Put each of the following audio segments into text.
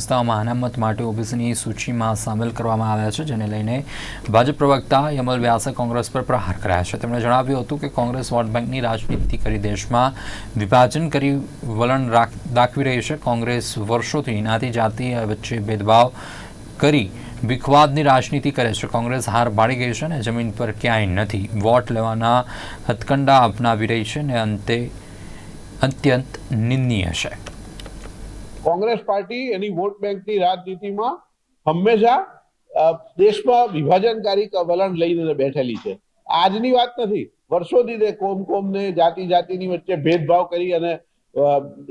સંસ્થાઓમાં અનામત માટે ઓબીસીની સૂચિમાં સામેલ કરવામાં આવ્યા છે, જેને લઈને ભાજપ પ્રવક્તા યમલ વ્યાસે કોંગ્રેસ પર પ્રહાર કર્યા છે. તેમણે જણાવ્યું હતું કે કોંગ્રેસ વોટ બેંકની રાજનીતિ કરી દેશમાં વિભાજન કરી વલણ દાખવી રહી છે. કોંગ્રેસ વર્ષોથી જ્ઞાતિ જાતિ વચ્ચે ભેદભાવ કરી વિખવાદની રાજનીતિ કરે છે. કોંગ્રેસ હાર બાળી ગઈ છે અને જમીન પર ક્યાંય નથી. વોટ લેવાના હથકંડા અપનાવી રહી છે ને અંતે અત્યંત નિંદનીય છે. કોંગ્રેસ પાર્ટી એની વોટ બેંકની રાજનીતિમાં હંમેશા દેશમાં વિભાજનકારી વલણ લઈને બેઠેલી છે. આજની વાત નથી. વર્ષોથી તે કોમ કોમને, જાતિ જાતિની વચ્ચે ભેદભાવ કરી અને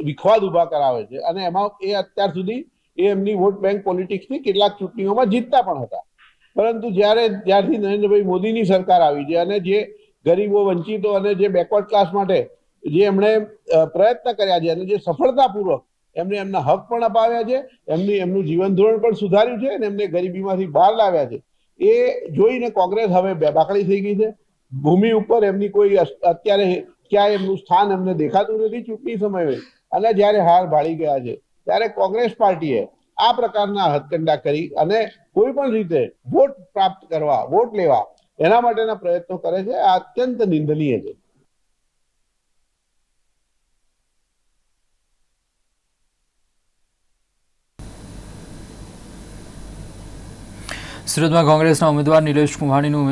વિખવાદ ઊભા કરાવે છે. અને એમાં એ અત્યાર સુધી એ એમની વોટ બેંક પોલિટિક્સની કેટલાક ચૂંટણીઓમાં જીતતા પણ હતા. પરંતુ જ્યારે, જ્યારથી નરેન્દ્રભાઈ મોદીની સરકાર આવી છે અને જે ગરીબો, વંચિતો અને જે બેકવર્ડ ક્લાસ માટે જે એમણે પ્રયત્ન કર્યા છે અને જે સફળતાપૂર્વક એમને એમના હક પણ અપાવ્યા છે, એમની એમનું જીવન ધોરણ પણ સુધાર્યું છે અને એમને ગરીબીમાંથી બહાર લાવ્યા છે. એ જોઈને કોંગ્રેસ હવે બેબાકડી થઈ ગઈ છે. ભૂમિ ઉપર એમની કોઈ અત્યારે ક્યાંય એમનું સ્થાન એમને દેખાતું નથી ચૂંટણી સમયે. અને જ્યારે હાર ભાળી ગયા છે, ત્યારે કોંગ્રેસ પાર્ટીએ આ પ્રકારના હથકંડા કરી અને કોઈ પણ રીતે વોટ પ્રાપ્ત કરવા, વોટ લેવા એના માટેના પ્રયત્નો કરે છે. આ અત્યંત નિંદનીય છે. સુરતમાં કોંગ્રેસના ઉમેદવાર નિલેશ કુંભાણીનું